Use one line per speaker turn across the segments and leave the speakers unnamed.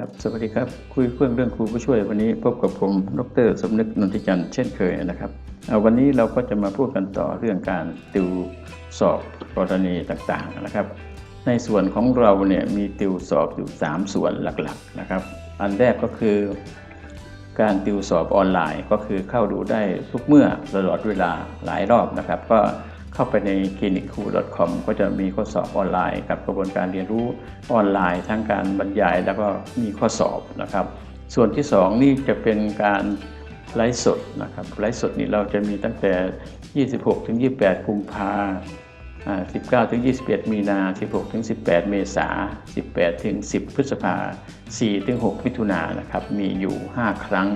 ครับสวัสดีครับ คุยเพื่องเรื่องครูผู้ช่วยวันนี้พบกับผมดรสมนึกนนทิจันทร์เช่นเคยนะครับเอาวันนี้เราก็จะมาพูดกันต่อเรื่องการติวสอบกรณีต่างๆนะครับ ในส่วนของเราเนี่ยมีติวสอบอยู่ 3 ส่วนหลักๆนะครับ อันแรกก็คือ การติวสอบออนไลน์ก็คือเข้าดูได้ทุกเมื่อตลอดเวลาหลายรอบนะครับ ก็ เข้าไปใน cliniccool.com ก็จะมีข้อสอบออนไลน์กับกระบวนการเรียนรู้ออนไลน์ทั้งการบรรยายแล้วก็มีข้อสอบนะครับ ส่วนที่ 2 นี่จะเป็นการไลฟ์สดนะครับไลฟ์สดนี่เราจะมีตั้งแต่ 26 ถึง 28กุมภาอ่า19 ถึง 21 มีนา 16 ถึง 18 เมษา 18 ถึง 10 พฤษภา4ถึง 6 มิถุนายนนะครับ มีอยู่ 5 ครั้ง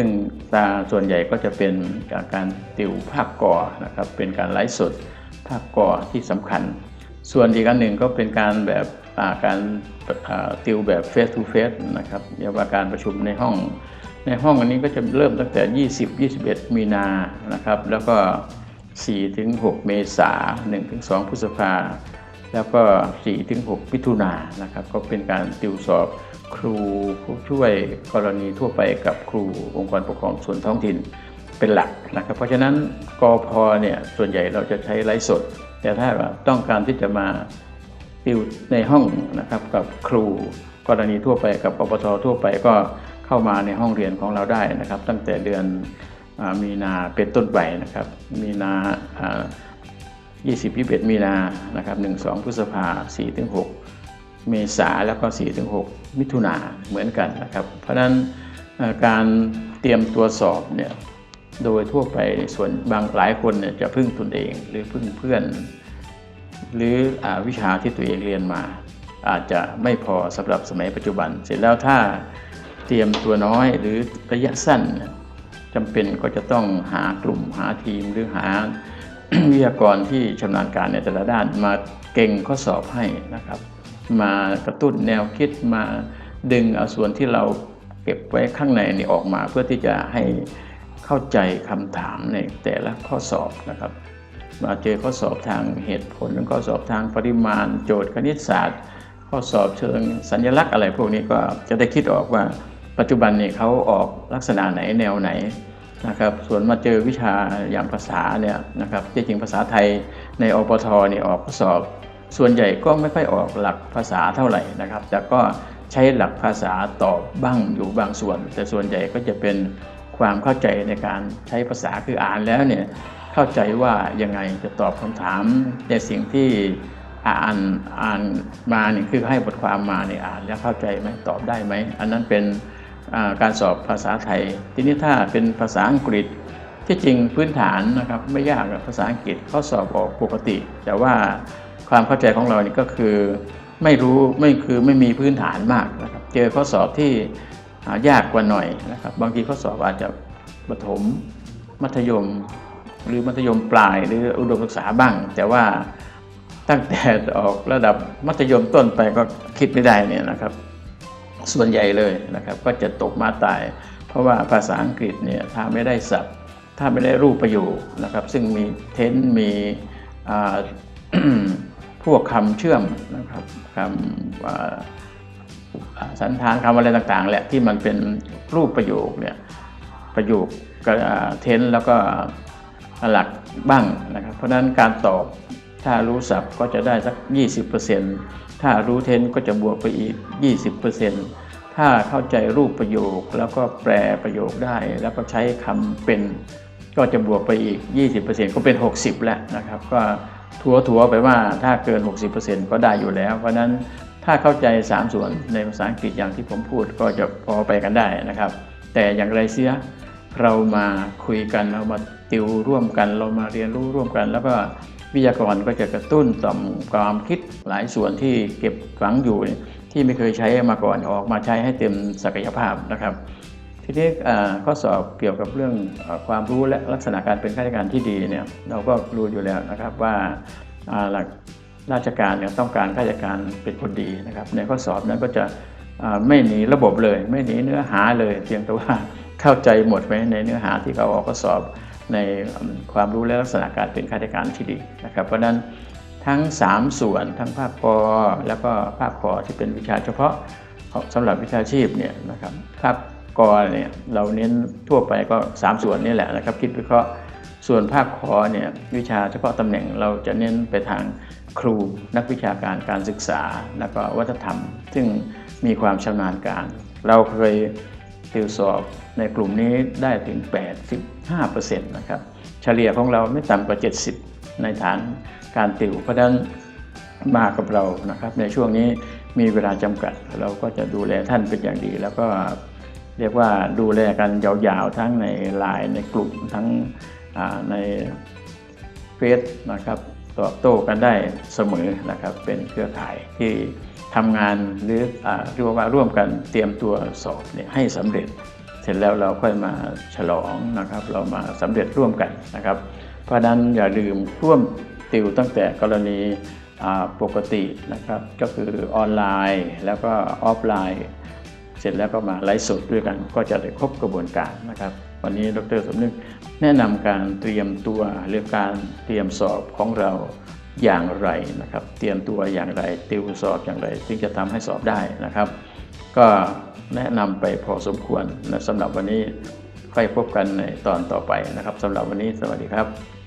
ซึ่งตาส่วนใหญ่ก็จะเป็นการติวภาคก่อนะครับ เป็นการไลฟ์สดภาคก่อที่สำคัญ ส่วนอีกอันหนึ่งก็เป็นการแบบาการติวแบบ face to face นะครับเรียกว่าการประชุมในห้อง ในห้องอันนี้ก็จะเริ่มตั้งแต่ 20 21 มีนานะครับ แล้วก็4ถึง6เมษา1ถึง2พฤษภา แล้วก็4ถึง6มิถุนายนนะครับก็เป็นการติวสอบครูผู้ช่วยกรณีทั่วไปกับครูองค์กรปกครองส่วนท้องถิ่นเป็นหลักนะครับ เพราะฉะนั้นกอพเนี่ยส่วนใหญ่เราจะใช้ไลฟ์สด แต่ถ้าว่าต้องการที่จะมาติวในห้องนะครับกับครูกรณีทั่วไปกับปปททั่วไปก็เข้ามาในห้องเรียนของเราได้นะครับ ตั้งแต่เดือนอมีนาเป็นต้นไปนะครับ มีนา 20 21มีนานะครับ1 2 พฤษภา4ถึง6เมษาแล้วก็4ถึง6มิถุนาเหมือนกันนะครับ เพราะนั้นการเตรียมตัวสอบเนี่ยโดยทั่วไปส่วนบางหลายคนเนี่ยจะพึ่งตนเองหรือพึ่งเพื่อน หรืออวิชาที่ตัวเองเรียนมา อาจจะไม่พอสำหรับสมัยปัจจุบัน เสร็จแล้วถ้าเตรียมตัวน้อยหรือระยะสั้นจำเป็นก็จะต้องหากลุ่มหาทีมหรือหา วิทยากรที่ชำนาญการในแต่ละด้านมาเก่งข้อสอบให้นะครับ มากระตุ้นแนวคิดมาดึงเอาส่วนที่เราเก็บไว้ข้างในนี่ออกมา เพื่อที่จะให้เข้าใจคำถามในแต่ละข้อสอบนะครับ มาเจอข้อสอบทางเหตุผลข้อสอบทางปริมาณ โจทย์คณิตศาสตร์ ข้อสอบเชิงสัญลักษณ์อะไรพวกนี้ก็จะได้คิดออกว่าปัจจุบันนี่เขาออกลักษณะไหนแนวไหน นะครับส่วนมาเจอวิชาอย่างภาษาเนี่ยนะครับที่จริงภาษาไทยในอปทนี่ออกข้อสอบ ส่วนใหญ่ก็ไม่ค่อยออกหลักภาษาเท่าไหร่นะครับ แต่ก็ใช้หลักภาษาตอบบ้างอยู่บางส่วน แต่ส่วนใหญ่ก็จะเป็นความเข้าใจในการใช้ภาษาคืออ่านแล้วเนี่ยเข้าใจว่ายังไงจะตอบคำถามในสิ่งที่อ่านอ่านมาเนี่ยคือให้บทความมาเนี่ยอ่านแล้วเข้าใจไหมตอบได้ไหมอันนั้นเป็น การสอบภาษาไทย ทีนี้ถ้าเป็นภาษาอังกฤษที่จริงพื้นฐานนะครับไม่ยากภาษาอังกฤษข้อสอบออกปกติ แต่ว่าความเข้าใจของเรานี่ก็คือไม่รู้ไม่คือไม่มีพื้นฐานมากนะครับเจอข้อสอบที่ยากกว่าหน่อยนะครับบางทีข้อสอบอาจจะประถมมัธยม หรือมัธยมปลายหรืออุดมศึกษาบ้าง แต่ว่าตั้งแต่ออกระดับมัธยมต้นไปก็คิดไม่ได้เนี่ยนะครับ ส่วนใหญ่เลยนะครับ ก็จะตกมาตาย เพราะว่าภาษาอังกฤษเนี่ยถ้าไม่ได้ศัพท์ ถ้าไม่ได้รูปประโยคนะครับ ซึ่งมีเทนมีพวกคำเชื่อมนะครับคำสันธานคำอะไรต่างๆแหละที่มันเป็นรูปประโยคเนี่ยประโยคกับอ่าเทนแล้วก็หลักบ้างนะครับ เพราะฉะนั้นการตอบถ้ารู้ศัพท์ก็จะได้สัก 20% ถ้ารู้เทนก็จะบวกไปอีก 20%ถ้าเข้าใจรูปประโยคแล้วก็แปลประโยคได้ แล้วก็ใช้คำเป็น ก็จะบวกไปอีก 20%ก็เป็น 60 แล้วนะครับ ก็ถัวถัวๆไปว่าถ้าเกิน 60%ก็ได้อยู่แล้ว เพราะฉะนั้นถ้าเข้าใจ 3 ส่วนในภาษาอังกฤษอย่างที่ผมพูดก็จะพอไปกันได้นะครับ แต่อย่างไรเสียเรามาคุยกันเรามาติวร่วมกัน เรามาเรียนรู้ร่วมกันแล้วก็ วิทยากรก็จะกระตุ้นต่อมความคิดหลายส่วนที่เก็บฝังอยู่ที่ไม่เคยใช้มาก่อนออกมาใช้ให้เต็มศักยภาพนะครับ ทีนี้ข้อสอบเกี่ยวกับเรื่องอความรู้และลักษณะการเป็นข้าราชการที่ดีเนี่ยเราก็รู้อยู่แล้วนะครับว่าหลักราชการเนี่ยต้องการข้าราชการเป็นคนดีนะครับ ในข้อสอบนั้นก็จะไม่หนีระบบเลย ไม่หนีเนื้อหาเลย เพียงแต่ว่าเข้าใจหมดไหมในเนื้อหาที่เขาออกข้อสอบ ในความรู้และลักษณะการเป็นข้าราชการที่ดีนะครับ เพราะนั้นทั้ง 3 ส่วนทั้งภาคปอแล้วก็ภาคขอที่เป็นวิชาเฉพาะสำหรับวิชาชีพเนี่ยนะครับภาคกอเนี่ยเราเน้นทั่วไปก็ 3 ส่วนนี่แหละนะครับ คิดวิเคราะห์ส่วนภาคขอเนี่ยวิชาเฉพาะตำแหน่งเราจะเน้นไปทางครูนักวิชาการการศึกษา แล้วก็วัฒนธรรม ซึ่งมีความชำนาญการ เราเคยติวสอบในกลุ่มนี้ได้ถึง 5%นะครับเฉลี่ยของเราไม่ต่ำกว่า 70 ในฐานการติวเพราะนั้นมากับเรานะครับ ในช่วงนี้มีเวลาจำกัด เราก็จะดูแลท่านเป็นอย่างดี แล้วก็เรียกว่าดูแลกันยาวๆ ทั้งในไลน์ในกลุ่มทั้งในเฟซนะครับตอบโต้กันได้เสมอนะครับ เป็นเครือข่ายที่ทำงานหรืออเรียกว่าร่วมกันเตรียมตัวสอบให้สำเร็จ ร็จแล้วเราค่อยมาฉลองนะครับ เรามาสำเร็จร่วมกันนะครับ เพราะนั้นอย่าลืมร่วมติวตั้งแต่กรณีปกตินะครับก็คือออนไลน์แล้วก็ออฟไลน์ เสร็จแล้วก็มาไลฟ์สดด้วยกัน ก็จะได้ครบกระบวนการนะครับ วันนี้ดรสมนึกแนะนำการเตรียมตัวหรือการเตรียมสอบของเราอย่างไรนะครับ เตรียมตัวอย่างไรติวสอบอย่างไรถึงจะทำให้สอบได้นะครับ ก็แนะนำไปพอสมควรนะสำหรับวันนี้ค่อยพบกันในตอนต่อไปนะครับสำหรับวันนี้สวัสดีครับ